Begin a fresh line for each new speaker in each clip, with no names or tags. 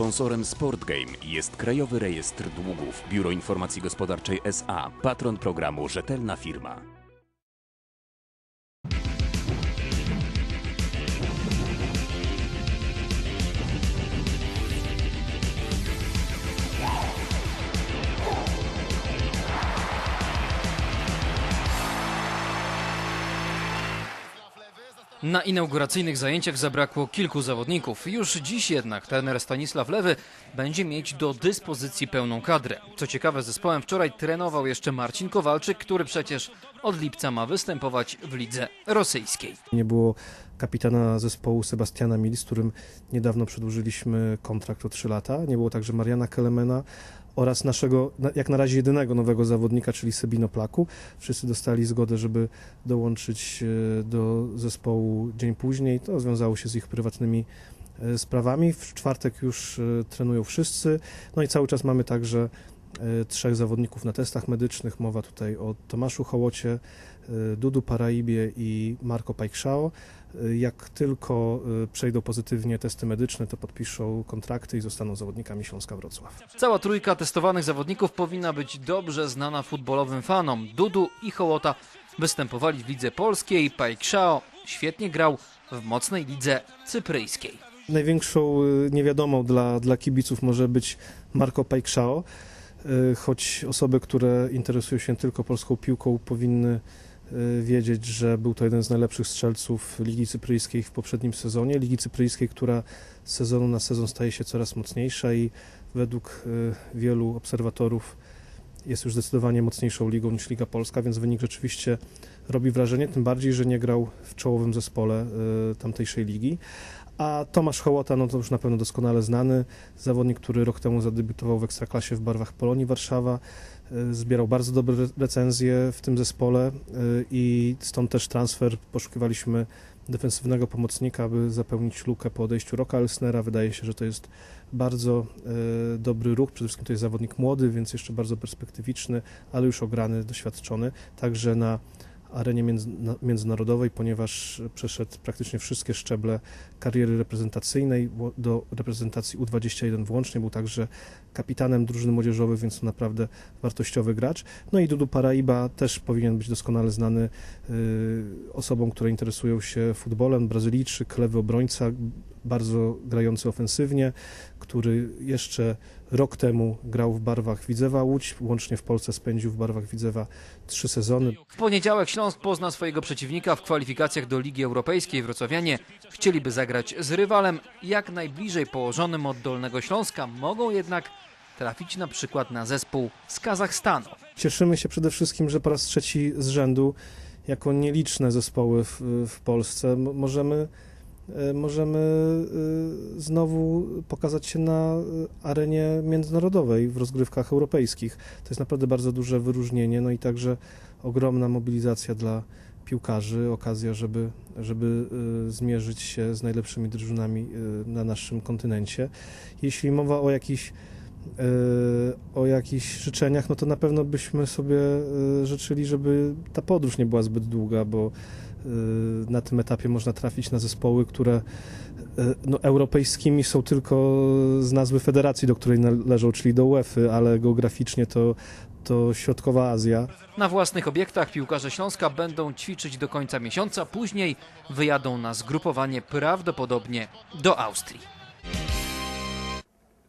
Sponsorem Sport Game jest Krajowy Rejestr Długów, Biuro Informacji Gospodarczej SA, patron programu Rzetelna Firma.
Na inauguracyjnych zajęciach zabrakło kilku zawodników. Już dziś jednak trener Stanisław Lewy będzie mieć do dyspozycji pełną kadrę. Co ciekawe, zespołem wczoraj trenował jeszcze Marcin Kowalczyk, który przecież od lipca ma występować w lidze rosyjskiej.
Nie było kapitana zespołu Sebastiana Mil, z którym niedawno przedłużyliśmy kontrakt o 3 lata. Nie było także Mariana Kelemena oraz naszego, na- jak na razie jedynego nowego zawodnika, czyli Sebino Plaku. Wszyscy dostali zgodę, żeby dołączyć e, do zespołu dzień później. To związało się z ich prywatnymi e, sprawami. W czwartek już e, trenują wszyscy. No i cały czas mamy także trzech zawodników na testach medycznych. Mowa tutaj o Tomaszu Hołocie, Dudu Paraibie i Marco Pajkszao. Jak tylko e, przejdą pozytywnie testy medyczne, to podpiszą kontrakty i zostaną zawodnikami Śląska Wrocław.
Cała trójka testowanych zawodników powinna być dobrze znana futbolowym fanom. Dudu i Hołota występowali w lidze polskiej, Pajkszao świetnie grał w mocnej lidze cypryjskiej.
Największą y, niewiadomą dla, dla kibiców może być Marco Pajkszao, y, choć osoby, które interesują się tylko polską piłką powinny y, wiedzieć, że był to jeden z najlepszych strzelców Ligi Cypryjskiej w poprzednim sezonie. Ligi Cypryjskiej, która z sezonu na sezon staje się coraz mocniejsza i według y, wielu obserwatorów jest już zdecydowanie mocniejszą ligą niż Liga Polska, więc wynik rzeczywiście robi wrażenie, tym bardziej, że nie grał w czołowym zespole y, tamtejszej ligi. A Tomasz Hołota, no to już na pewno doskonale znany, zawodnik, który rok temu zadebiutował w Ekstraklasie w barwach Polonii Warszawa, y, zbierał bardzo dobre re- recenzje w tym zespole y, i stąd też transfer poszukiwaliśmy defensywnego pomocnika, aby zapełnić lukę po odejściu Roka Elsnera. Wydaje się, że to jest bardzo y, dobry ruch. Przede wszystkim to jest zawodnik młody, więc jeszcze bardzo perspektywiczny, ale już ograny, doświadczony. Także na arenie międzyna- międzynarodowej, ponieważ przeszedł praktycznie wszystkie szczeble kariery reprezentacyjnej do reprezentacji U21 włącznie. Był także kapitanem drużyny młodzieżowej, więc to naprawdę wartościowy gracz. No i Dudu Paraiba też powinien być doskonale znany y, osobom, które interesują się futbolem. Brazylijczyk, lewy obrońca, bardzo grający ofensywnie, który jeszcze rok temu grał w barwach Widzewa Łódź, łącznie w Polsce spędził w barwach Widzewa trzy sezony.
W poniedziałek Śląsk pozna swojego przeciwnika w kwalifikacjach do Ligi Europejskiej. Wrocławianie chcieliby zagrać z rywalem jak najbliżej położonym od Dolnego Śląska. Mogą jednak trafić na przykład na zespół z Kazachstanu.
Cieszymy się przede wszystkim, że po raz trzeci z rzędu, jako nieliczne zespoły w, w Polsce, możemy, możemy e, znowu pokazać się na e, arenie międzynarodowej w rozgrywkach europejskich. To jest naprawdę bardzo duże wyróżnienie, no i także ogromna mobilizacja dla piłkarzy, okazja, żeby, żeby e, zmierzyć się z najlepszymi drużynami e, na naszym kontynencie. Jeśli mowa o jakichś e, o jakichś życzeniach, no to na pewno byśmy sobie e, życzyli, żeby ta podróż nie była zbyt długa, bo e, na tym etapie można trafić na zespoły, które e, no, europejskimi są tylko z nazwy federacji, do której należą, czyli do UEFA, ale geograficznie to, to Środkowa Azja.
Na własnych obiektach piłkarze Śląska będą ćwiczyć do końca miesiąca, później wyjadą na zgrupowanie prawdopodobnie do Austrii.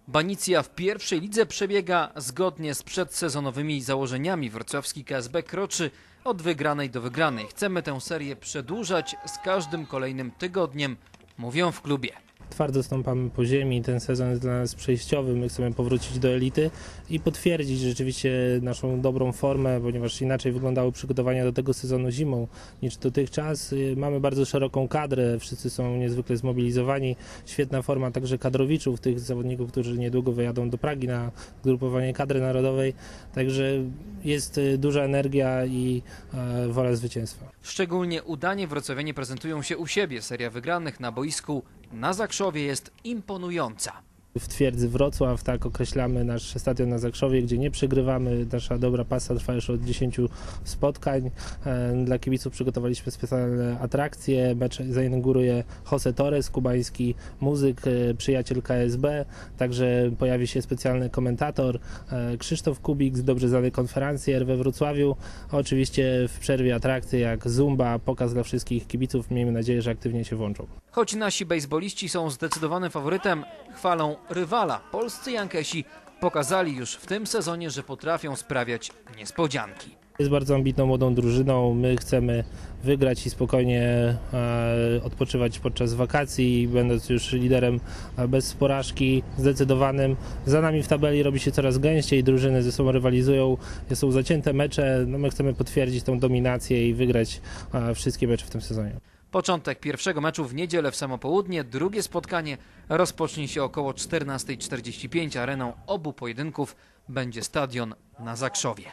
Banicja w pierwszej lidze przebiega zgodnie z przedsezonowymi założeniami. Wrocławski KSB kroczy od wygranej do wygranej. Chcemy tę serię przedłużać z każdym kolejnym tygodniem, mówią w klubie.
Twardo stąpamy po ziemi, ten sezon jest dla nas przejściowy, my chcemy powrócić do elity i potwierdzić rzeczywiście naszą dobrą formę, ponieważ inaczej wyglądały przygotowania do tego sezonu zimą niż dotychczas. Y, Mamy bardzo szeroką kadrę, wszyscy są niezwykle zmobilizowani, świetna forma także kadrowiczów, tych zawodników, którzy niedługo wyjadą do Pragi na grupowanie kadry narodowej, także jest y, duża energia i e, wola zwycięstwa.
Szczególnie udanie wrocławianie prezentują się u siebie. Seria wygranych na boisku na Zakrzowie jest imponująca.
W twierdzy Wrocław, tak określamy nasz stadion na Zakrzowie, gdzie nie przegrywamy. Nasza dobra pasa trwa już od 10 spotkań. E, Dla kibiców przygotowaliśmy specjalne atrakcje. Mecz zainauguruje Jose Torres, kubański muzyk, e, przyjaciel KSB. Także pojawi się specjalny komentator e, Krzysztof Kubik z dobrze znanej konferencji we Wrocławiu. Oczywiście w przerwie atrakcje jak Zumba, pokaz dla wszystkich kibiców. Miejmy nadzieję, że aktywnie się włączą.
Choć nasi bejsboliści są zdecydowanym faworytem, chwalą rywala. Polscy Jankesi pokazali już w tym sezonie, że potrafią sprawiać niespodzianki.
Jest bardzo ambitną młodą drużyną. My chcemy wygrać i spokojnie e, odpoczywać podczas wakacji, będąc już liderem e, bez porażki, zdecydowanym. Za nami w tabeli robi się coraz gęściej, drużyny ze sobą rywalizują, są zacięte mecze. No my chcemy potwierdzić tą dominację i wygrać e, wszystkie mecze w tym sezonie.
Początek pierwszego meczu w niedzielę w samo południe, drugie spotkanie rozpocznie się około 14.45. Areną obu pojedynków będzie stadion na Zakrzowie.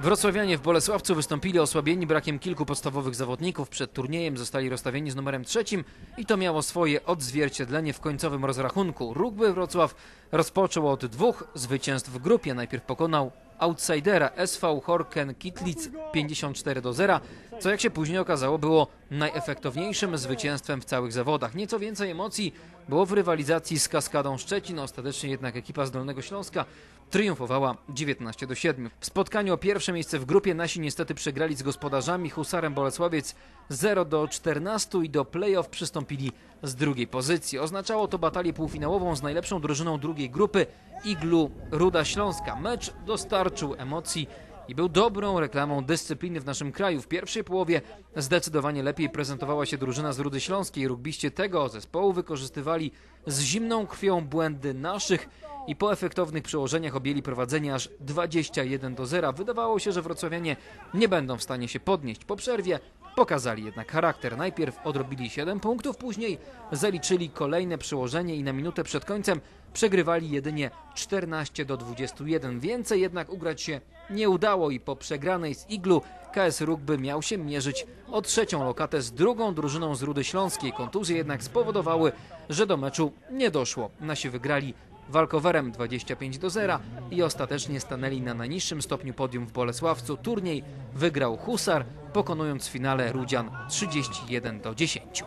Wrocławianie w Bolesławcu wystąpili osłabieni brakiem kilku podstawowych zawodników. Przed turniejem zostali rozstawieni z numerem trzecim i to miało swoje odzwierciedlenie w końcowym rozrachunku. Rugby Wrocław rozpoczął od dwóch zwycięstw w grupie. Najpierw pokonał outsidera SV Horken Kitlic 54 do 0, co jak się później okazało było najefektowniejszym zwycięstwem w całych zawodach. Nieco więcej emocji było w rywalizacji z Kaskadą Szczecin, ostatecznie jednak ekipa z Dolnego Śląska triumfowała 19 do 7. W spotkaniu o pierwsze miejsce w grupie nasi niestety przegrali z gospodarzami Husarem Bolesławiec 0 do 14 i do playoff przystąpili z drugiej pozycji. Oznaczało to batalię półfinałową z najlepszą drużyną drugiej grupy Iglu Ruda Śląska. Mecz dostarczył emocji i był dobrą reklamą dyscypliny w naszym kraju. W pierwszej połowie zdecydowanie lepiej prezentowała się drużyna z Rudy Śląskiej. Rugbiście tego zespołu wykorzystywali z zimną krwią błędy naszych i po efektownych przełożeniach objęli prowadzenie aż 21 do 0. Wydawało się, że wrocławianie nie będą w stanie się podnieść. Po przerwie pokazali jednak charakter. Najpierw odrobili 7 punktów, później zaliczyli kolejne przełożenie i na minutę przed końcem przegrywali jedynie 14 do 21. Więcej jednak ugrać się nie udało i po przegranej z Iglu KS Rugby miał się mierzyć o trzecią lokatę z drugą drużyną z Rudy Śląskiej. Kontuzje jednak spowodowały, że do meczu nie doszło. Nasi wygrali walkowerem 25 do 0 i ostatecznie stanęli na najniższym stopniu podium w Bolesławcu. Turniej wygrał Husar, pokonując w finale Rudzian 31 do 10.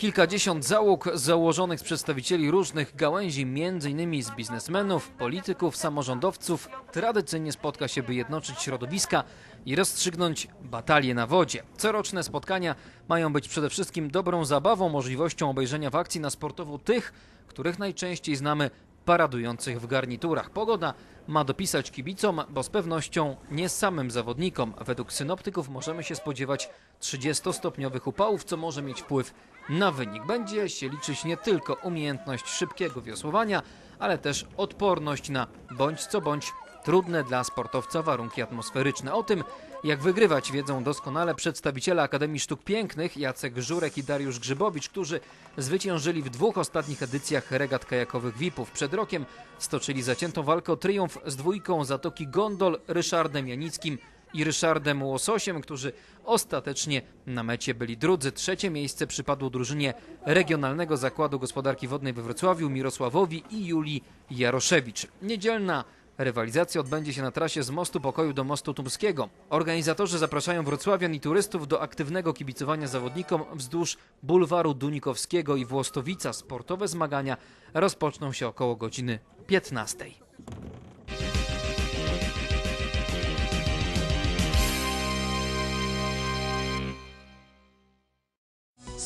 Kilkadziesiąt załóg założonych z przedstawicieli różnych gałęzi, m.in. z biznesmenów, polityków, samorządowców, tradycyjnie spotka się, by jednoczyć środowiska i rozstrzygnąć batalię na wodzie. Coroczne spotkania mają być przede wszystkim dobrą zabawą, możliwością obejrzenia w akcji na sportowo tych, których najczęściej znamy paradujących w garniturach. Pogoda ma dopisać kibicom, bo z pewnością nie samym zawodnikom. Według synoptyków możemy się spodziewać 30-stopniowych upałów, co może mieć wpływ na wynik. Będzie się liczyć nie tylko umiejętność szybkiego wiosłowania, ale też odporność na bądź co bądź trudne dla sportowca warunki atmosferyczne. O tym, jak wygrywać, wiedzą doskonale przedstawiciele Akademii Sztuk Pięknych Jacek Żurek i Dariusz Grzybowicz, którzy zwyciężyli w dwóch ostatnich edycjach regat kajakowych VIP-ów. Przed rokiem stoczyli zaciętą walkę o triumf z dwójką Zatoki Gondol, Ryszardem Janickim i Ryszardem Łososiem, którzy ostatecznie na mecie byli drudzy. Trzecie miejsce przypadło drużynie Regionalnego Zakładu Gospodarki Wodnej we Wrocławiu Mirosławowi i Julii Jaroszewicz. Niedzielna Rywalizacja odbędzie się na trasie z Mostu Pokoju do Mostu Tumskiego. Organizatorzy zapraszają wrocławian i turystów do aktywnego kibicowania zawodnikom wzdłuż bulwaru Dunikowskiego i Włostowica. Sportowe zmagania rozpoczną się około godziny 15.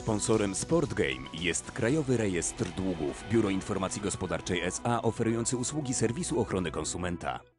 Sponsorem Sportgame jest Krajowy Rejestr Długów, Biuro Informacji Gospodarczej SA oferujący usługi serwisu ochrony konsumenta.